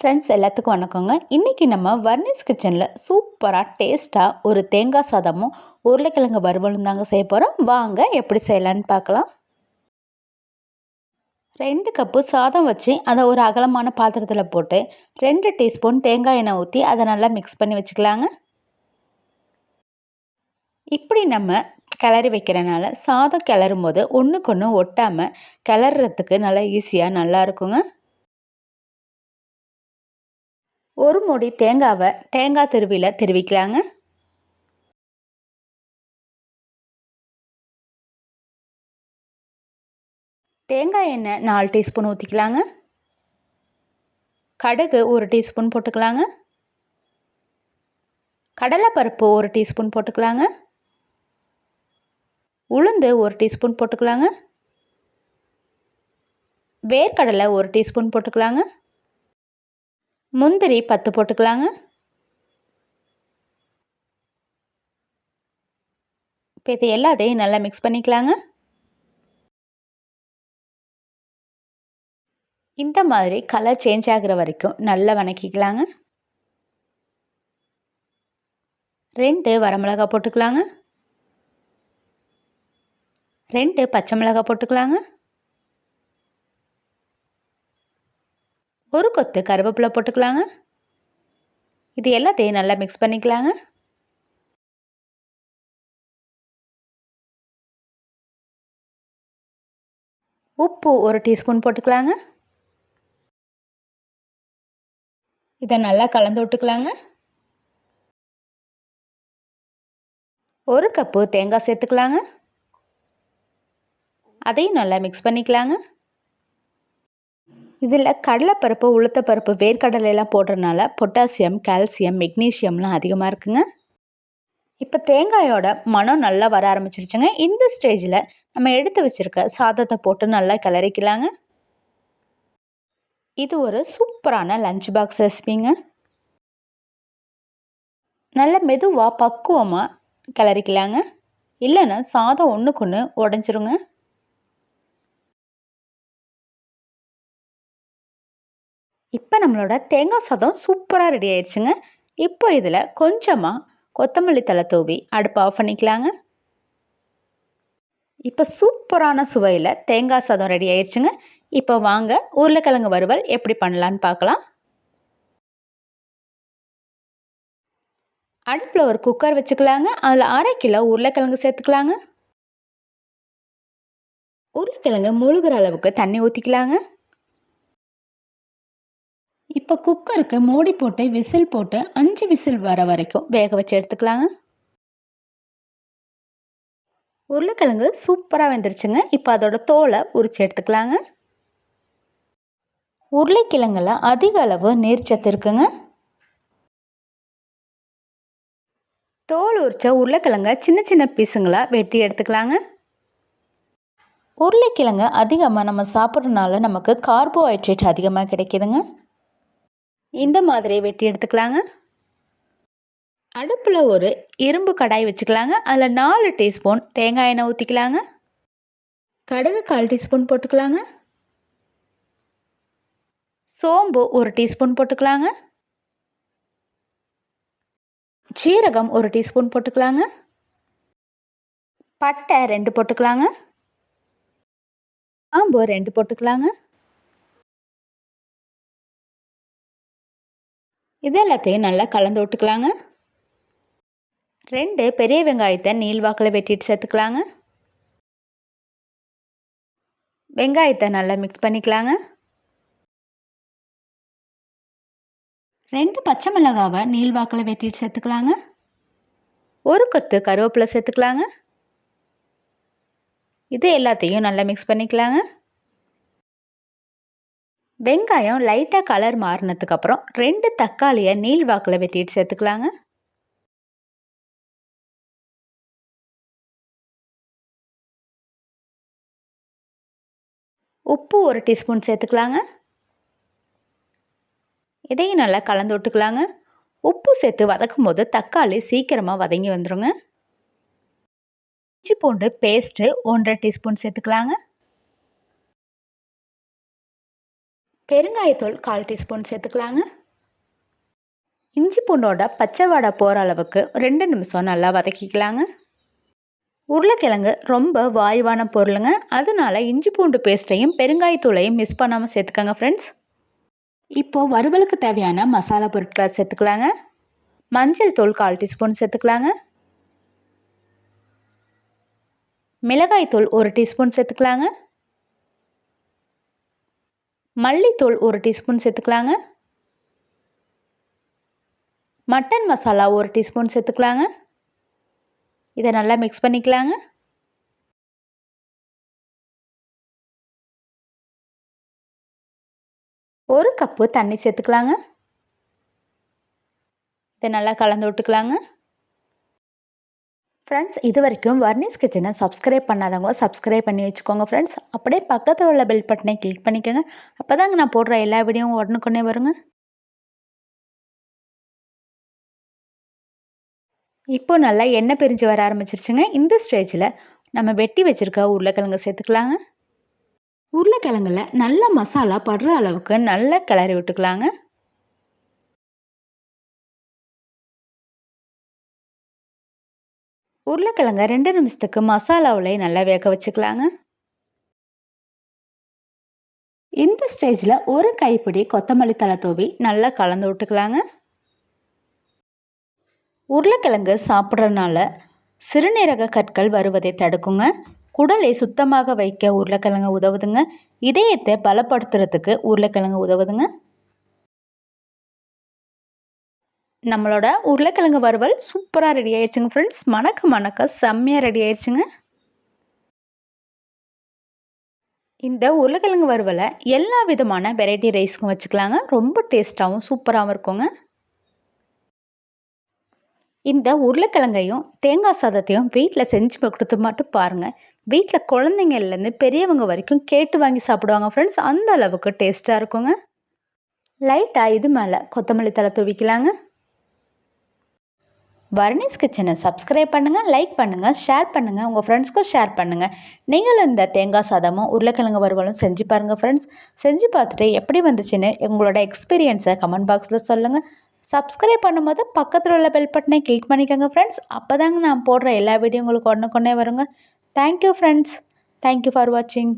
Friends எல்லாத்துக்கும் வணக்கங்க. இன்றைக்கி நம்ம வர்னிஸ் கிச்சனில் சூப்பராக டேஸ்ட்டாக ஒரு தேங்காய் சாதமும் உருளைக்கிழங்கு வறுவலும் தாங்க செய்ய போகிறோம் வாங்க எப்படி செய்யலான்னு பார்க்கலாம். ரெண்டு கப்பு சாதம் வச்சு அதை ஒரு அகலமான பாத்திரத்தில் போட்டு ரெண்டு டீஸ்பூன் தேங்காய் எண்ணெய் ஊற்றி அதை நல்லா மிக்ஸ் பண்ணி வச்சுக்கலாங்க. இப்படி நம்ம கிளறி வைக்கிறனால சாதம் கிளறும் போது ஒன்றுக்கு ஒன்று ஒட்டாமல் கிளறதுக்கு நல்லா ஈஸியாக நல்லா இருக்குங்க. ஒரு முடி தேங்காவை தேங்காய் திருவியில் திருவிக்கலாங்க. தேங்காய் எண்ணெய் நாலு டீஸ்பூன் ஊற்றிக்கலாங்க கடுகு ஒரு டீஸ்பூன் போட்டுக்கலாங்க. கடலைப்பருப்பு ஒரு டீஸ்பூன் போட்டுக்கலாங்க. உளுந்து ஒரு டீஸ்பூன் போட்டுக்கலாங்க. வேர்க்கடலை ஒரு டீஸ்பூன் போட்டுக்கலாங்க. முந்திரி பத்து போட்டுக்கலாங்க. இப்போ இது எல்லாத்தையும் நல்லா மிக்ஸ் பண்ணிக்கலாங்க. இந்த மாதிரி கலர் சேஞ்ச் ஆகிற வரைக்கும் நல்லா வணக்கிக்கலாங்க. ரெண்டு வரமிளகா போட்டுக்கலாங்க. ரெண்டு பச்சை மிளகா போட்டுக்கலாங்க. ஒரு கொத்து கருவேப்பிலை போட்டுக்கலாங்க. இது எல்லாத்தையும் நல்லா மிக்ஸ் பண்ணிக்கலாங்க. உப்பு ஒரு டீஸ்பூன் போட்டுக்கலாங்க. இதை நல்லா கலந்து விட்டுக்கலாங்க. ஒரு கப்பு தேங்காய் சேர்த்துக்கலாங்க. அதையும் நல்லா மிக்ஸ் பண்ணிக்கலாங்க. இதில் கடலைப்பருப்பு உளுத்தப்பருப்பு வேர்க்கடலையெல்லாம் போடுறதுனால பொட்டாசியம் கால்சியம் மெக்னீஷியம்லாம் அதிகமாக இருக்குங்க. இப்போ தேங்காயோட மனம் நல்லா வர ஆரம்பிச்சிருச்சுங்க. இந்த ஸ்டேஜில் நம்ம எடுத்து வச்சுருக்க சாதத்தை போட்டு நல்லா கிளறிக்கலாங்க. இது ஒரு சூப்பரான லஞ்ச் பாக்ஸ் ரெசிபிங்க நல்ல மெதுவாக பக்குவமாக கிளறிக்கலாங்க. இல்லைன்னா சாதம் ஒன்றுக்கு ஒன்று உடஞ்சிருங்க. இப்போ நம்மளோட தேங்காய் சாதம் சூப்பராக ரெடி ஆயிடுச்சுங்க. இப்போ இதில் கொஞ்சமாக கொத்தமல்லி தலை தூவி அடுப்பு ஆஃப் பண்ணிக்கலாங்க. இப்போ சூப்பரான சுவையில் தேங்காய் சாதம் ரெடி ஆயிடுச்சுங்க. இப்போ வாங்க உருளைக்கிழங்கு வறுவல் எப்படி பண்ணலான்னு பார்க்கலாம். அடுப்பில் ஒரு குக்கர் வச்சுக்கலாங்க. அதில் அரை கிலோ உருளைக்கிழங்கு சேர்த்துக்கலாங்க. உருளைக்கிழங்கு முழுகிற அளவுக்கு தண்ணி ஊற்றிக்கலாங்க இப்போ குக்கருக்கு மூடி போட்டு விசில் போட்டு அஞ்சு விசில் வர வரைக்கும் வேக வச்சு எடுத்துக்கலாங்க. உருளைக்கிழங்கு சூப்பராக வெந்துருச்சுங்க. இப்போ அதோட தோலை உரிச்சு எடுத்துக்கலாங்க. உருளைக்கிழங்குல அதிக அளவு நீர்ச்சத்து இருக்குங்க. தோல் உரிச்ச உருளைக்கிழங்க சின்ன சின்ன பீஸுங்களாக வெட்டி எடுத்துக்கலாங்க. உருளைக்கிழங்கு அதிகமாக நம்ம சாப்பிட்றதுனால நமக்கு கார்போஹைட்ரேட் அதிகமாக கிடைக்கிதுங்க. இந்த மாதிரி வெட்டி எடுத்துக்கலாங்க. அடுப்பில் ஒரு இரும்பு கடாய் வச்சுக்கலாங்க. அதில் நாலு டீஸ்பூன் தேங்காய் எண்ணெய் ஊற்றிக்கலாங்க கடுகு கால் டீஸ்பூன் போட்டுக்கலாங்க. சோம்பு ஒரு டீஸ்பூன் போட்டுக்கலாங்க. சீரகம் ஒரு டீஸ்பூன் போட்டுக்கலாங்க. பட்டை ரெண்டு போட்டுக்கலாங்க. ஆம்பு ரெண்டு போட்டுக்கலாங்க. இது எல்லாத்தையும் நல்லா கலந்து விட்டுக்கலாங்க. ரெண்டு பெரிய வெங்காயத்தை நீள்வாக்கில் வெட்டிட்டு சேர்த்துக்கலாங்க. வெங்காயத்தை நல்லா மிக்ஸ் பண்ணிக்கலாங்க. ரெண்டு பச்சை மிளகாவை நீள்வாக்கில் வெட்டிட்டு சேர்த்துக்கலாங்க. ஒரு கொத்து கருவேப்பிலை சேர்த்துக்கலாங்க. இது எல்லாத்தையும் நல்லா மிக்ஸ் பண்ணிக்கலாங்க. வெங்காயம் லைட்டாக கலர் மாறினதுக்கப்புறம் ரெண்டு தக்காளியை நீல் வாக்கில் வெட்டிட்டு சேர்த்துக்கலாங்க. உப்பு ஒரு டீஸ்பூன் சேர்த்துக்கலாங்க. இதையும் நல்லா கலந்து விட்டுக்கலாங்க. உப்பு சேர்த்து வதக்கும் போது தக்காளி சீக்கிரமாக வதங்கி வந்துடுங்க இஞ்சி பூண்டு பேஸ்ட்டு ஒன்றரை டீஸ்பூன் சேர்த்துக்கலாங்க. பெருங்காயத்தூள் கால் டீஸ்பூன் சேர்த்துக்கலாங்க. இஞ்சி பூண்டோட பச்சை வாடை போகிற அளவுக்கு ரெண்டு நிமிஷம் நல்லா வதக்கிக்கலாங்க. உருளைக்கிழங்கு ரொம்ப வாயுவான பொருளுங்க. அதனால இஞ்சி பூண்டு பேஸ்ட்டையும் பெருங்காயத்தூளையும் மிஸ் பண்ணாமல் சேர்த்துக்கோங்க ஃப்ரெண்ட்ஸ் இப்போது வறுவலுக்கு தேவையான மசாலா பொருட்களை சேர்த்துக்கலாங்க. மஞ்சள் தூள் கால் டீஸ்பூன் சேர்த்துக்கலாங்க. மிளகாய்த்தூள் ஒரு டீஸ்பூன் சேர்த்துக்கலாங்க. மல்லித்தூள் ஒரு டீஸ்பூன் சேர்த்துக்கலாங்க. மட்டன் மசாலா ஒரு டீஸ்பூன் சேர்த்துக்கலாங்க. இதை நல்லா மிக்ஸ் பண்ணிக்கலாங்க. ஒரு கப்பு தண்ணி சேர்த்துக்கலாங்க. இதை நல்லா கலந்து விட்டுக்கலாங்க. ஃப்ரெண்ட்ஸ் இது வரைக்கும் வர்னிஸ் கிச்சனை சப்ஸ்கிரைப் பண்ணாதவங்க சப்ஸ்கிரைப் பண்ணி வச்சுக்கோங்க ஃப்ரெண்ட்ஸ் அப்படியே பக்கத்தில் உள்ள பெல் பட்டனை கிளிக் பண்ணிக்கோங்க. அப்போ தாங்க நான் போடுற எல்லா வீடியோவும் உடனுக்குன்னே வருங்க. இப்போ நல்லா எண்ணெய் பிரிஞ்சு வர ஆரம்பிச்சிருச்சுங்க. இந்த ஸ்டேஜில் நம்ம வெட்டி வச்சுருக்க உருளைக்கிழங்கு சேர்த்துக்கலாங்க. உருளைக்கிழங்குல நல்ல மசாலா படுற அளவுக்கு நல்லா கிளறி விட்டுக்கலாங்க. உருளைக்கிழங்க ரெண்டு நிமிஷத்துக்கு மசாலாவில் நல்லா வேக வச்சுக்கலாங்க. இந்த ஸ்டேஜில் ஒரு கைப்பிடி கொத்தமல்லி தலை தூவி நல்லா கலந்து விட்டுக்கலாங்க. உருளைக்கிழங்கு சாப்பிட்றதுனால சிறுநீரக கற்கள் வருவதை தடுக்குங்க. குடலை சுத்தமாக வைக்க உருளைக்கிழங்கு உதவுதுங்க. இதயத்தை பலப்படுத்துறதுக்கு உருளைக்கிழங்கு உதவுதுங்க. நம்மளோட உருளைக்கிழங்கு வறுவல் சூப்பராக ரெடி ஆயிடுச்சுங்க ஃப்ரெண்ட்ஸ் மணக்க மணக்க செம்மையாக ரெடி ஆயிடுச்சுங்க. இந்த உருளைக்கிழங்கு வறுவலை எல்லா விதமான வெரைட்டி ரைஸ்க்கும் வச்சுக்கலாங்க. ரொம்ப டேஸ்ட்டாகவும் சூப்பராகவும் இருக்குங்க. இந்த உருளைக்கிழங்கையும் தேங்காய் சாதத்தையும் வீட்டில் செஞ்சு கொடுத்து மட்டும் பாருங்கள் வீட்டில் குழந்தைங்கள்லேருந்து பெரியவங்க வரைக்கும் கேட்டு வாங்கி சாப்பிடுவாங்க ஃப்ரெண்ட்ஸ் அந்த அளவுக்கு டேஸ்ட்டாக இருக்குங்க. லைட்டாக இது மேலே கொத்தமல்லி தலை தூவிக்கலாங்க. வர்னிஸ் கிச்சனை சப்ஸ்கிரைப் பண்ணுங்கள் லைக் பண்ணுங்கள் ஷேர் பண்ணுங்கள் உங்கள் ஃப்ரெண்ட்ஸ்க்கும் ஷேர் பண்ணுங்கள் நீங்களும் இந்த தேங்காய் சாதமும் உருளைக்கிழங்கு வறுவலும் செஞ்சு பாருங்கள் ஃப்ரெண்ட்ஸ் செஞ்சு பார்த்துட்டு எப்படி வந்துச்சுன்னு உங்களோட எக்ஸ்பீரியன்ஸை கமெண்ட் பாக்ஸில் சொல்லுங்கள் சப்ஸ்கிரைப் பண்ணும்போது பக்கத்தில் உள்ள பெல் பட்டனை கிளிக் பண்ணிக்கோங்க ஃப்ரெண்ட்ஸ் அப்போ தாங்க நான் போடுற எல்லா வீடியோ உங்களுக்கு ஒன்று கொண்டே வருங்க தேங்க்யூ ஃப்ரெண்ட்ஸ் தேங்க்யூ ஃபார் வாட்சிங்